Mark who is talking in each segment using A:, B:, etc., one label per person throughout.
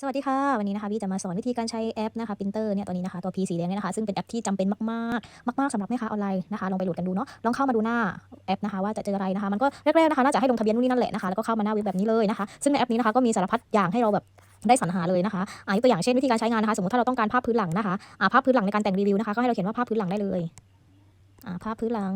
A: สวัสดีค่ะ วันนี้นะคะพี่จะมาสอนวิธีการใช้แอปนะคะ Printer เนี่ยตัวนี้นะคะตัว P สีแดงเนี่ยนะคะซึ่งเป็นแอปที่จำเป็นมากๆมากๆสำหรับแม่ค้าออนไลน์นะคะลองไปโหลดกันดูเนาะลองเข้ามาดูหน้าแอปนะคะว่าจะเจออะไรนะคะมันก็แรกๆนะคะน่าจะให้ลงทะเบียนนู่นนี่นั่นแหละนะคะแล้วก็เข้ามาหน้าเว็บแบบนี้เลยนะคะซึ่งในแอปนี้นะคะก็มีสารพัดอย่างให้เราแบบได้สรรหาเลยนะคะอ่ายกตัวอย่างเช่นวิธีการใช้งานนะคะสมมติถ้าเราต้องการภาพพื้นหลังนะคะอ่าภาพพื้นหลังในการแต่งรีวิวนะคะก็ให้เราเขียนว่าภาพพื้นหลังได้เลยอ่าภาพพื้นหลัง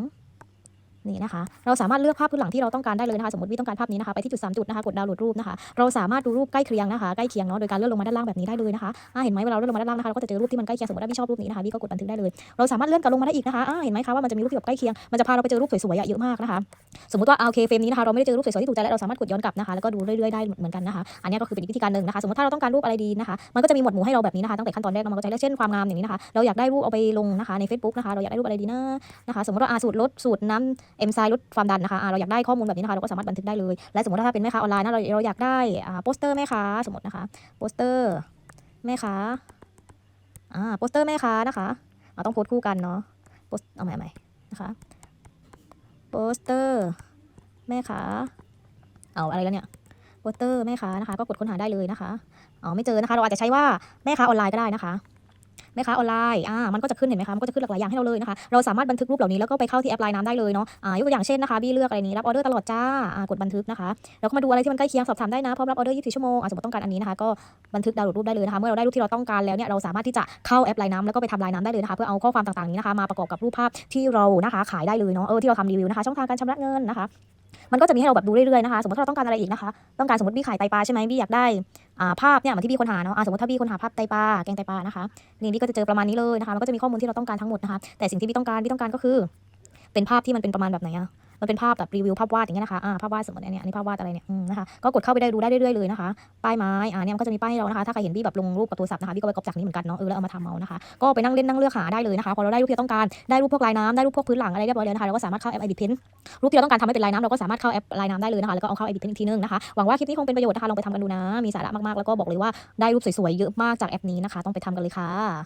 A: นี่นะคะ เราสามารถเลือกภาพพื้นหลังที่เราต้องการได้เลยนะคะ สมมติวิต้องการภาพนี้นะคะ ไปที่จุดสามจุดนะคะกดดาวน์โหลดรูปนะคะ เราสามารถดูรูปใกล้เคียงนะคะใกล้เคียงเนาะโดยการเลื่อนลงมาด้านล่างแบบนี้ได้เลยนะคะอ่าเห็นไหมเวลาเลื่อนลงมาด้านล่างนะคะเราก็จะเจอรูปที่มันใกล้เคียงสมมติว่าพี่ชอบรูปนี้นะคะพี่ก็กดบันทึกได้เลย เราสามารถเลื่อนกลับลงมาได้อีกนะคะอ่าเห็นไหมคะว่ามันจะมีรูปที่แบบใกล้เคียงมันจะพาเราไปเจอรูปสวยๆเยอะมากนะคะ สมมติว่าโอเคเฟรมนี้นะคะเราไม่ได้เจอรูปสวยๆที่ถูกใจแล้วเราสามารถกดย้อนกลับนะคะแล้วก็ดูเรื่อยๆได้เหมือนกันนะคะ อันนี้ก็คือเป็นวิธีการหนึ่งนะคะ สมมติถ้าเราต้องการรูปอะไรดีนะคะ มันก็จะมีหมวดหมู่ให้เราแบบนี้นะคะตั้งแต่ขั้นตอนแรกเนอะมันก็จะเลือกเช่นความงามอย่างนี้นะคะ เราอยากได้รูปเอาไปลงนะคะใน Facebook นะคะเราอยากได้รูปอะไรดีนะนะคะ สมมติว่าอาสูตรลดสูตรน้ำเอ็มไซลดความดันนะคะเราอยากได้ข้อมูลแบบนี้นะคะเราก็สามารถบันทึกได้เลย และสมมติว่าถ้าเป็นแม่ค้าออนไลน์นะเราเราอยากได้อ่าโปสเตอร์แม่ค้าสมมตินะคะโปสเตอร์แม่ค้าอ่าโปสเตอร์แม่ค้านะคะเราต้องโพสคู่กันเนาะโพสเอาใหม่ใหม่นะคะโปสเตอร์แม่ค้าเอาอะไรแล้วเนี่ยโปสเตอร์แม่ค้านะคะ ก็กดค้นหาได้เลยนะคะอ๋อไม่เจอนะคะ เราอาจจะใช้ว่าแม่ค้าออนไลน์ก็ได้นะคะ แม่ค้าออนไลน์อ่ามันก็จะขึ้นเห็นไหมคะมันก็จะขึ้นหลากหลายอย่างให้เราเลยนะคะเราสามารถบันทึกรูปเหล่านี้แล้วก็ไปเข้าที่แอปไลน์น้ำได้เลยเนาะอ่ายกตัวอย่างเช่นนะคะบี้เลือกอะไรนี้รับออเดอร์ตลอดจ้าอ่ากดบันทึกนะคะแล้วก็มาดูอะไรที่มันใกล้เคียงสอบถามได้นะพร้อมรับออเดอร์24ชั่วโมงอะสมมติต้องการอันนี้นะคะก็บันทึกดาวน์โหลดรูปได้เลยนะคะเมื่อเราได้รูปที่เราต้องการแล้วเนี่ยเราสามารถที่จะเข้าแอปไลน์น้ำแล้วก็ไปทำไลายน้ำได้เลยนะคะเพื่อเอาข้อความต่างๆนี้นะคะมาประกอบกับรูปภาพที่เรานะคะขายได้เลยเนาะเออที่เราทำรีวิวนะคะช่องทางการชำระเงินนะคะ มันก็จะมีให้เราแบบดูเรื่อยๆนะคะ สมมติถ้าเราต้องการอะไรอีกนะคะ ต้องการสมมติพี่ขายไตปลาใช่ไหมพี่อยากได้อ่าภาพเนี่ยเหมือนที่พี่ค้นหาเนาะสมมติถ้าพี่ค้นหาภาพไตปลาแกงไตปลานะคะ นี่พี่ก็จะเจอประมาณนี้เลยนะคะ มันก็จะมีข้อมูลที่เราต้องการทั้งหมดนะคะ แต่สิ่งที่พี่ต้องการพี่ต้องการก็คือ เป็นภาพที่มันเป็นประมาณแบบไหนอะ มันเป็นภาพแบบรีวิวภาพวาดอย่างเงี้ยนะคะอ่าภาพวาดสมมติอันเนี้ยอันนี้ภาพวาดอะไรเนี่ยนะคะก็กดเข้าไปได้ดูได้เรื่อยๆเลยนะคะป้ายไม้อ่าเนี่ยมันก็จะมีป้ายให้เรานะคะถ้าใครเห็นพี่แบบลงรูปกับโทรศัพท์นะคะพี่ก็ไปกอปจากนี้เหมือนกันเนาะเออแล้วเอามาทำเอานะคะก็ไปนั่งเล่นนั่งเลือกหาได้เลยนะคะพอเราได้รูปที่เราต้องการได้รูปพวกลายน้ำได้รูปพวกพื้นหลังอะไรเรียบร้อยแล้วนะคะเราก็สามารถเข้าแอป Edit Pen รูปที่เราต้องการทำให้เป็นลายน้ำเราก็สามารถเข้าแอปลายน้ำได้เลยนะคะแล้วก็เอาเข้า Edit Pen อีกทีนึงนะคะหวังว่าคลิปนี้คงเป็นประโยชน์นะคะลองไปทำกันดูนะมีสาระมากๆแล้วก็บอกเลยว่าได้รูปสวยๆเยอะมากจากแอปนี้นะคะ ต้องไปทำกันเลยค่ะ